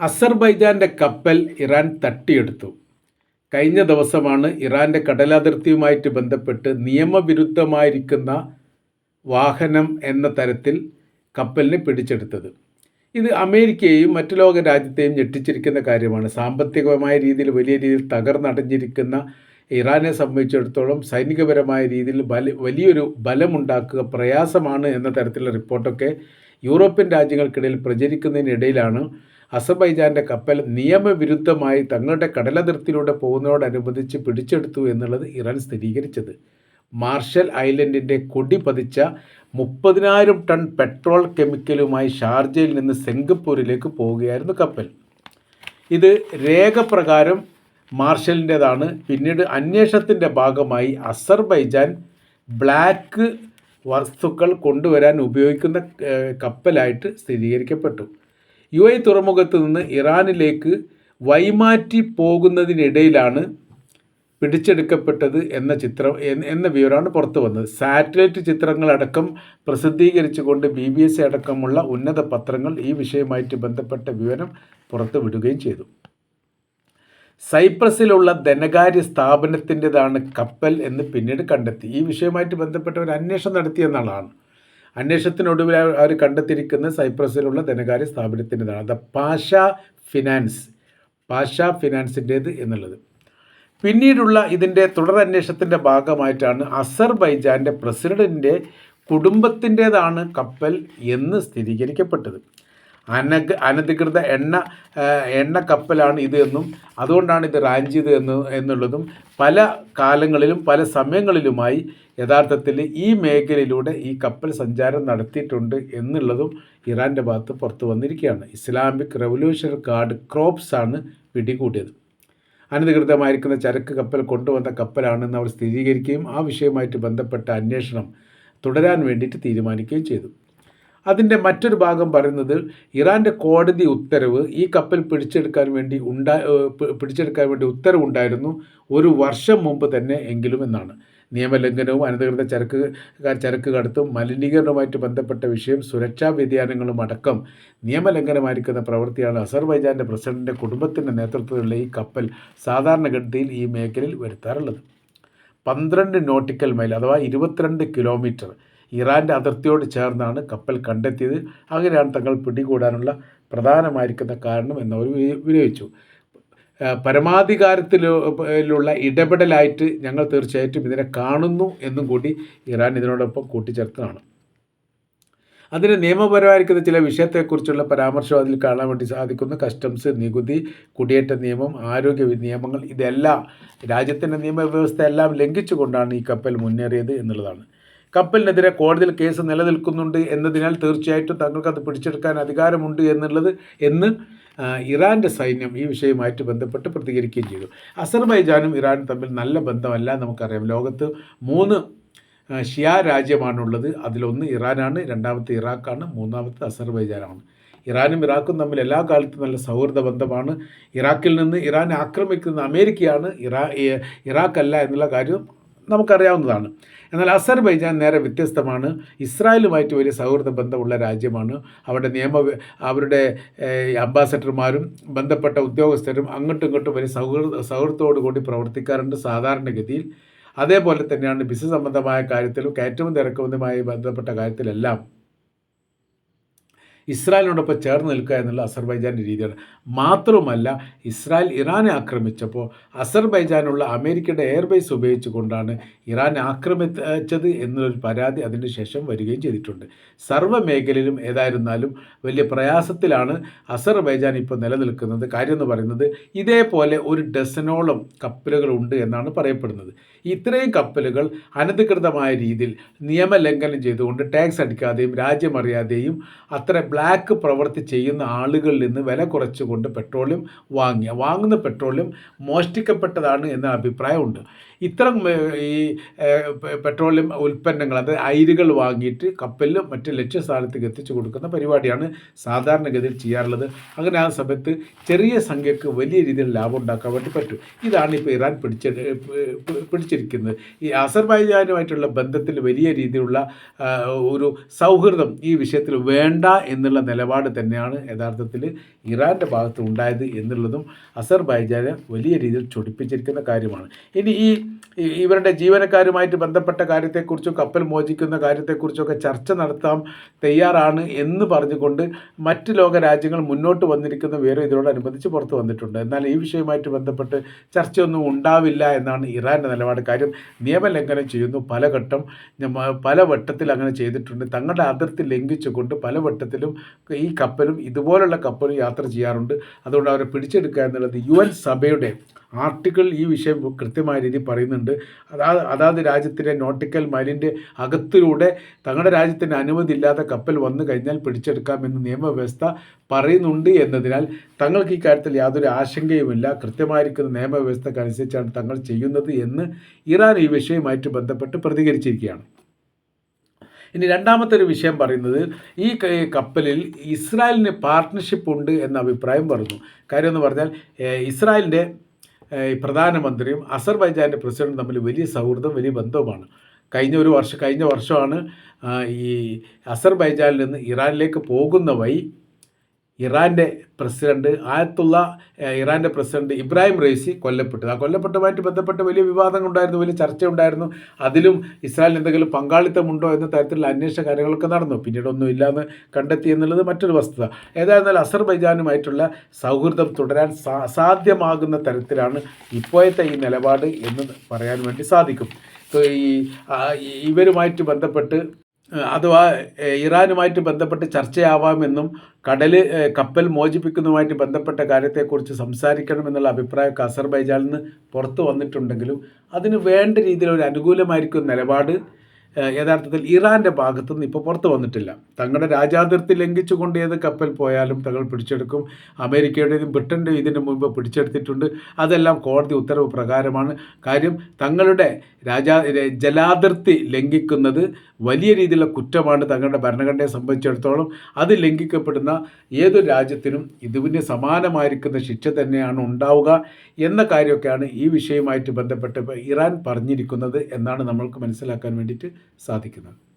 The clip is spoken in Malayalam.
അസർബൈജാന്റെ കപ്പൽ ഇറാൻ തട്ടിയെടുത്തു. കഴിഞ്ഞ ദിവസമാണ് ഇറാന്റെ കടലാതിർത്തിയുമായിട്ട് ബന്ധപ്പെട്ട് നിയമവിരുദ്ധമായിരിക്കുന്ന വാഹനം എന്ന തരത്തിൽ കപ്പലിനെ പിടിച്ചെടുത്തത്. ഇത് അമേരിക്കയെയും മറ്റു ലോക രാജ്യത്തെയും ഞെട്ടിച്ചിരിക്കുന്ന കാര്യമാണ്. സാമ്പത്തികമായ രീതിയിൽ വലിയ രീതിയിൽ തകർന്നടഞ്ഞിരിക്കുന്ന ഇറാനെ സംബന്ധിച്ചിടത്തോളം സൈനികപരമായ രീതിയിൽ വലിയൊരു ബലമുണ്ടാക്കുക പ്രയാസമാണ് എന്ന തരത്തിലുള്ള റിപ്പോർട്ടൊക്കെ യൂറോപ്യൻ രാജ്യങ്ങൾക്കിടയിൽ പ്രചരിക്കുന്നതിനിടയിലാണ് അസർബൈജാന്റെ കപ്പൽ നിയമവിരുദ്ധമായി തങ്ങളുടെ കടലതിർത്തിയിലൂടെ പോകുന്നതോടനുബന്ധിച്ച് പിടിച്ചെടുത്തു എന്നുള്ളത് ഇറാൻ സ്ഥിരീകരിച്ചത്. മാർഷൽ ഐലൻഡിന്റെ കൊടി പതിച്ച മുപ്പതിനായിരം ടൺ പെട്രോൾ കെമിക്കലുമായി ഷാർജയിൽ നിന്ന് സിംഗപ്പൂരിലേക്ക് പോവുകയായിരുന്നു കപ്പൽ. ഇത് രേഖപ്രകാരം മാർഷലിന്റെതാണ് പിന്നീട് അന്വേഷണത്തിന്റെ ഭാഗമായി അസർബൈജാൻ ബ്ലാക്ക് വസ്തുക്കൾ കൊണ്ടുവരാൻ ഉപയോഗിക്കുന്ന കപ്പലായിട്ട് സ്ഥിരീകരിക്കപ്പെട്ടു. യു എ തുറമുഖത്ത് നിന്ന് ഇറാനിലേക്ക് വൈമാറ്റി പോകുന്നതിനിടയിലാണ് പിടിച്ചെടുക്കപ്പെട്ടത് എന്ന ചിത്രം എന്ന- വിവരമാണ് പുറത്തു വന്നത്. സാറ്റലൈറ്റ് ചിത്രങ്ങളടക്കം പ്രസിദ്ധീകരിച്ചുകൊണ്ട് ബി ബി എസ് അടക്കമുള്ള ഉന്നത പത്രങ്ങൾ ഈ വിഷയവുമായിട്ട് ബന്ധപ്പെട്ട വിവരം പുറത്തു വിടുകയും ചെയ്തു. സൈപ്രസിലുള്ള ധനകാര്യ സ്ഥാപനത്തിന്റെതാണ് കപ്പൽ എന്ന് പിന്നീട് കണ്ടെത്തി. ഈ വിഷയവുമായിട്ട് ബന്ധപ്പെട്ട ഒരു അന്വേഷണം നടത്തിയെന്നുള്ളതാണ് അന്വേഷണത്തിനൊടുവിൽ അവർ കണ്ടെത്തിയിരിക്കുന്നത് സൈപ്രസിലുള്ള ധനകാര്യ സ്ഥാപനത്തിന്റെതാണ്. The Pasha finance. പാഷ ഫിനാൻസിന്റേത് എന്നുള്ളത്. പിന്നീടുള്ള ഇതിന്റെ തുടരന്വേഷണത്തിന്റെ ഭാഗമായിട്ടാണ് അസർബൈജാന്റെ പ്രസിഡന്റിന്റെ കുടുംബത്തിന്റേതാണ് കപ്പൽ എന്ന് സ്ഥിരീകരിക്കപ്പെട്ടത്. അനഗ് അനധികൃത എണ്ണ എണ്ണ കപ്പലാണ് ഇത് എന്നും അതുകൊണ്ടാണ് ഇത് റാഞ്ചിയത് എന്ന് എന്നുള്ളതും പല കാലങ്ങളിലും പല സമയങ്ങളിലുമായി യഥാർത്ഥത്തിൽ ഈ മേഖലയിലൂടെ ഈ കപ്പൽ സഞ്ചാരം നടത്തിയിട്ടുണ്ട് എന്നുള്ളതും ഇറാന്റെ ഭാഗത്ത് പുറത്തു വന്നിരിക്കുകയാണ്. ഇസ്ലാമിക് റവല്യൂഷണറി ഗാർഡ് ക്രോപ്സ് ആണ് പിടികൂടിയത്. അനധികൃതമായിരിക്കുന്ന ചരക്ക് കപ്പൽ കൊണ്ടുവന്ന കപ്പലാണെന്ന് അവർ സ്ഥിരീകരിക്കുകയും ആ വിഷയവുമായിട്ട് ബന്ധപ്പെട്ട അന്വേഷണം തുടരാൻ വേണ്ടിയിട്ട് തീരുമാനിക്കുകയും ചെയ്തു. അതിന്റെ മറ്റൊരു ഭാഗം പറയുന്നത് ഇറാന്റെ കോടതി ഉത്തരവ് ഈ കപ്പൽ പിടിച്ചെടുക്കാൻ വേണ്ടി ഉണ്ടാ പിടിച്ചെടുക്കാൻ വേണ്ടി ഉത്തരവുണ്ടായിരുന്നു ഒരു വർഷം മുമ്പ് തന്നെ എങ്കിലും എന്നാണ്. നിയമലംഘനവും അനധികൃത ചരക്ക് ചരക്ക് കടത്തും മലിനീകരണവുമായിട്ട് ബന്ധപ്പെട്ട വിഷയം സുരക്ഷാ വ്യതിയാനങ്ങളും അടക്കം നിയമലംഘനമായിരിക്കുന്ന പ്രവൃത്തിയാണ് അസർബൈജാന്റെ പ്രസിഡന്റിന്റെ കുടുംബത്തിന്റെ നേതൃത്വത്തിലുള്ള ഈ കപ്പൽ സാധാരണഗതിയിൽ ഈ മേഖലയിൽ വരുത്താറുള്ളത്. പന്ത്രണ്ട് നോട്ടിക്കൽ മൈൽ അഥവാ ഇരുപത്തിരണ്ട് കിലോമീറ്റർ ഇറാന്റെ അതിർത്തിയോട് ചേർന്നാണ് കപ്പൽ കണ്ടെത്തിയത്. അങ്ങനെയാണ് തങ്ങൾ പിടികൂടാനുള്ള പ്രധാനമായിരിക്കുന്ന കാരണം എന്നവർ വിനിയോഗിച്ചു പരമാധികാരത്തിലുള്ള ഇടപെടലായിട്ട് ഞങ്ങൾ തീർച്ചയായിട്ടും ഇതിനെ കാണുന്നു എന്നും കൂടി ഇറാൻ ഇതിനോടൊപ്പം കൂട്ടിച്ചേർത്തതാണ്. അതിന് നിയമപരമായിരിക്കുന്ന ചില വിഷയത്തെക്കുറിച്ചുള്ള പരാമർശം അതിൽ കാണാൻ വേണ്ടി സാധിക്കുന്നു. കസ്റ്റംസ് നികുതി കുടിയേറ്റ നിയമം ആരോഗ്യ നിയമങ്ങൾ ഇതെല്ലാം രാജ്യത്തിന്റെ നിയമവ്യവസ്ഥ എല്ലാം ലംഘിച്ചുകൊണ്ടാണ് ഈ കപ്പൽ മുന്നേറിയത് എന്നുള്ളതാണ്. കപ്പലിനെതിരെ കോടതിയിൽ കേസ് നിലനിൽക്കുന്നുണ്ട് എന്നതിനാൽ തീർച്ചയായിട്ടും തങ്ങൾക്കത് പിടിച്ചെടുക്കാൻ അധികാരമുണ്ട് എന്നുള്ളത് എന്ന് ഇറാന്റെ സൈന്യം ഈ വിഷയവുമായിട്ട് ബന്ധപ്പെട്ട് പ്രതികരിക്കുകയും ചെയ്തു. അസർബൈജാനും ഇറാനും തമ്മിൽ നല്ല ബന്ധമല്ല നമുക്കറിയാം. ലോകത്ത് മൂന്ന് ഷിയാ രാജ്യമാണുള്ളത്. അതിലൊന്ന് ഇറാനാണ് രണ്ടാമത്തെ ഇറാഖാണ് മൂന്നാമത്തെ അസർബൈജാനാണ്. ഇറാനും ഇറാഖും തമ്മിൽ എല്ലാ കാലത്തും നല്ല സൗഹൃദ ബന്ധമാണ്. ഇറാഖിൽ നിന്ന് ഇറാനെ ആക്രമിക്കുന്ന അമേരിക്കയാണ് ഇറാ ഇറാഖല്ല എന്നുള്ള കാര്യം നമുക്കറിയാവുന്നതാണ്. എന്നാൽ അസർബൈജാൻ നേരെ വ്യത്യസ്തമാണ്. ഇസ്രായേലുമായിട്ട് വലിയ സൗഹൃദ ബന്ധമുള്ള രാജ്യമാണ്. അവിടെ നിയമ അവരുടെ അംബാസഡർമാരും ബന്ധപ്പെട്ട ഉദ്യോഗസ്ഥരും അങ്ങോട്ടും ഇങ്ങോട്ടും വലിയ സൗഹൃദ സൗഹൃദത്തോടു കൂടി പ്രവർത്തിക്കാറുണ്ട് സാധാരണഗതിയിൽ. അതേപോലെ തന്നെയാണ് ബിസിനസ് സംബന്ധമായ കാര്യത്തിലും കയറ്റുമതി ഇറക്കുമതിയുമായി ബന്ധപ്പെട്ട കാര്യത്തിലെല്ലാം ഇസ്രായേലിനോടൊപ്പം ചേർന്ന് നിൽക്കുക എന്നുള്ള അസർബൈജാന്റെ രീതിയാണ്. മാത്രവുമല്ല ഇസ്രായേൽ ഇറാനെ ആക്രമിച്ചപ്പോൾ അസർബൈജാനുള്ള അമേരിക്കയുടെ എയർബേസ് ഉപയോഗിച്ചുകൊണ്ടാണ് ഇറാൻ ആക്രമിച്ചത് എന്നൊരു പരാതി അതിന് ശേഷം വരികയും ചെയ്തിട്ടുണ്ട്. സർവ മേഖലയിലും ഏതായിരുന്നാലും വലിയ പ്രയാസത്തിലാണ് അസർബൈജാൻ ഇപ്പോൾ നിലനിൽക്കുന്നത്. കാര്യം എന്ന് പറയുന്നത് ഇതേപോലെ ഒരു ഡസനോളം കപ്പലുകളുണ്ട് എന്നാണ് പറയപ്പെടുന്നത്. ഇത്രയും കപ്പലുകൾ അനധികൃതമായ രീതിയിൽ നിയമലംഘനം ചെയ്തുകൊണ്ട് ടാക്സ് അടിക്കാതെയും രാജ്യമറിയാതെയും അത്ര ബ്ലാക്ക് പ്രവൃത്തി ചെയ്യുന്ന ആളുകളിൽ നിന്ന് വില കുറച്ചുകൊണ്ട് പെട്രോളിയം വാങ്ങിയ വാങ്ങുന്ന പെട്രോളിയം മോഷ്ടിക്കപ്പെട്ടതാണ് എന്ന അഭിപ്രായമുണ്ട്. ഇത്തരം ഈ പെട്രോളിയം ഉൽപ്പന്നങ്ങൾ അത് അയിരുകൾ വാങ്ങിയിട്ട് കപ്പലിൽ മറ്റ് ലക്ഷ്യസ്ഥാനത്തേക്ക് എത്തിച്ചു കൊടുക്കുന്ന പരിപാടിയാണ് സാധാരണഗതിയിൽ ചെയ്യാറുള്ളത്. അങ്ങനെ ആ സമയത്ത് ചെറിയ സംഖ്യക്ക് വലിയ രീതിയിൽ ലാഭം ഉണ്ടാക്കാൻ വേണ്ടി പറ്റും. ഇതാണ് ഇപ്പോൾ ഇറാൻ പിടിച്ച പിടിച്ചിരിക്കുന്നത്. ഈ അസർബൈജാനുമായിട്ടുള്ള ബന്ധത്തിൽ വലിയ രീതിയിലുള്ള ഒരു സൗഹൃദം ഈ വിഷയത്തിൽ വേണ്ട എന്നുള്ള നിലപാട് തന്നെയാണ് യഥാർത്ഥത്തിൽ ഇറാന്റെ ഭാഗത്ത് ഉണ്ടായത് എന്നുള്ളതും അസർബൈജാനെ വലിയ രീതിയിൽ ചൊടിപ്പിച്ചിരിക്കുന്ന കാര്യമാണ്. ഇനി ഈ ഇവരുടെ ജീവനക്കാരുമായിട്ട് ബന്ധപ്പെട്ട കാര്യത്തെക്കുറിച്ചും കപ്പൽ മോചിക്കുന്ന കാര്യത്തെക്കുറിച്ചൊക്കെ ചർച്ച നടത്താം തയ്യാറാണ് എന്ന് പറഞ്ഞുകൊണ്ട് മറ്റ് ലോക രാജ്യങ്ങൾ മുന്നോട്ട് വന്നിരിക്കുന്ന വിവരം ഇതിനോടനുബന്ധിച്ച് പുറത്തു വന്നിട്ടുണ്ട്. എന്നാൽ ഈ വിഷയവുമായിട്ട് ബന്ധപ്പെട്ട് ചർച്ചയൊന്നും ഉണ്ടാവില്ല എന്നാണ് ഇറാന്റെ നിലപാട്. കാര്യം നിയമലംഘനം ചെയ്യുന്നു. പലഘട്ടം ഘട്ടം പല വട്ടത്തിൽ അങ്ങനെ ചെയ്തിട്ടുണ്ട്. തങ്ങളുടെ അതിർത്തി ലംഘിച്ചുകൊണ്ട് പല വട്ടത്തിലും ഈ കപ്പലും ഇതുപോലുള്ള കപ്പലും യാത്ര ചെയ്യാറുണ്ട്. അതുകൊണ്ട് അവരെ പിടിച്ചെടുക്കുക എന്നുള്ളത് യു സഭയുടെ ആർട്ടിക്കിൾ ഈ വിഷയം കൃത്യമായ രീതിയിൽ പറയുന്നുണ്ട്. അതാ അതാത് രാജ്യത്തിന്റെ നോട്ടിക്കൽ മൈലിന്റെ അകത്തിലൂടെ തങ്ങളുടെ രാജ്യത്തിന് അനുമതി ഇല്ലാത്ത കപ്പൽ വന്നു കഴിഞ്ഞാൽ പിടിച്ചെടുക്കാമെന്ന് നിയമവ്യവസ്ഥ പറയുന്നുണ്ട് എന്നതിനാൽ തങ്ങൾക്ക് ഈ കാര്യത്തിൽ യാതൊരു ആശങ്കയുമില്ല. കൃത്യമായിരിക്കുന്ന നിയമവ്യവസ്ഥക്ക് അനുസരിച്ചാണ് തങ്ങൾ ചെയ്യുന്നത് എന്ന് ഇറാൻ ഈ വിഷയവുമായിട്ട് ബന്ധപ്പെട്ട് പ്രതികരിച്ചിരിക്കുകയാണ്. ഇനി രണ്ടാമത്തെ ഒരു വിഷയം പറയുന്നത് ഈ കപ്പലിൽ ഇസ്രായേലിന് പാർട്ട്ണർഷിപ്പ് ഉണ്ട് എന്ന അഭിപ്രായം പറഞ്ഞു കാര്യം എന്ന് പറഞ്ഞാൽ ഇസ്രായേലിന്റെ പ്രധാനമന്ത്രിയും അസർബൈജാന്റെ പ്രസിഡന്റും തമ്മിൽ വലിയ സൗഹൃദം വലിയ ബന്ധവുമാണ്. കഴിഞ്ഞ ഒരു വർഷം കഴിഞ്ഞ വർഷമാണ് ഈ അസർബൈജാനിൽ നിന്ന് ഇറാനിലേക്ക് പോകുന്ന വഴി ഇറാന്റെ പ്രസിഡന്റ് ആയത്തുള്ള ഇറാന്റെ പ്രസിഡന്റ് ഇബ്രാഹിം റൈസി കൊല്ലപ്പെട്ടത് ആ കൊല്ലപ്പെട്ടതുമായിട്ട് ബന്ധപ്പെട്ട വലിയ വിവാദങ്ങൾ ഉണ്ടായിരുന്നു വലിയ ചർച്ച ഉണ്ടായിരുന്നു അതിലും ഇസ്രായേലിന് എന്തെങ്കിലും പങ്കാളിത്തമുണ്ടോ എന്ന തരത്തിലുള്ള അന്വേഷണ കാര്യങ്ങളൊക്കെ നടന്നു. പിന്നീട് ഒന്നും ഇല്ലാന്ന് കണ്ടെത്തി എന്നുള്ളത് മറ്റൊരു വസ്തുത. ഏതായിരുന്നാലും അസർബൈജാനുമായിട്ടുള്ള സൗഹൃദം തുടരാൻ സാധ്യമാകുന്ന തരത്തിലാണ് ഇപ്പോഴത്തെ ഈ നിലപാട് എന്ന് പറയാൻ വേണ്ടി സാധിക്കും. ഈ ഇവരുമായിട്ട് ബന്ധപ്പെട്ട് അഥവാ ഇറാനുമായിട്ട് ബന്ധപ്പെട്ട് ചർച്ചയാവാമെന്നും കടൽ കപ്പൽ മോചിപ്പിക്കുന്നതുമായിട്ട് ബന്ധപ്പെട്ട കാര്യത്തെക്കുറിച്ച് സംസാരിക്കണമെന്നുള്ള അഭിപ്രായമൊക്കെ അസർബൈജാനിൽ നിന്ന് പുറത്തു വന്നിട്ടുണ്ടെങ്കിലും അതിന് വേണ്ട രീതിയിൽ ഒരു അനുകൂലമായിരിക്കും നിലപാട്. യഥാർത്ഥത്തിൽ ഇറാന്റെ ഭാഗത്തു നിന്ന് ഇപ്പോൾ പുറത്തു വന്നിട്ടില്ല. തങ്ങളുടെ രാജാതിർത്തി ലംഘിച്ചുകൊണ്ട് ഏത് കപ്പൽ പോയാലും തങ്ങൾ പിടിച്ചെടുക്കും. അമേരിക്കയുടേതും ബ്രിട്ടന്റെയും ഇതിന് മുമ്പ് പിടിച്ചെടുത്തിട്ടുണ്ട്. അതെല്ലാം കോടതി ഉത്തരവ് പ്രകാരമാണ്. കാര്യം തങ്ങളുടെ രാജാ ജലാതിർത്തി ലംഘിക്കുന്നത് വലിയ രീതിയിലുള്ള കുറ്റമാണ് തങ്ങളുടെ ഭരണഘടനയെ സംബന്ധിച്ചിടത്തോളം. അത് ലംഘിക്കപ്പെടുന്ന ഏതൊരു രാജ്യത്തിനും ഇതിന് സമാനമായിരിക്കുന്ന ശിക്ഷ തന്നെയാണ് ഉണ്ടാവുക എന്ന കാര്യമൊക്കെയാണ് ഈ വിഷയവുമായിട്ട് ബന്ധപ്പെട്ട് ഇറാൻ പറഞ്ഞിരിക്കുന്നത് എന്നാണ് നമ്മൾക്ക് മനസ്സിലാക്കാൻ വേണ്ടിയിട്ട് സാധിക്കുന്നത്.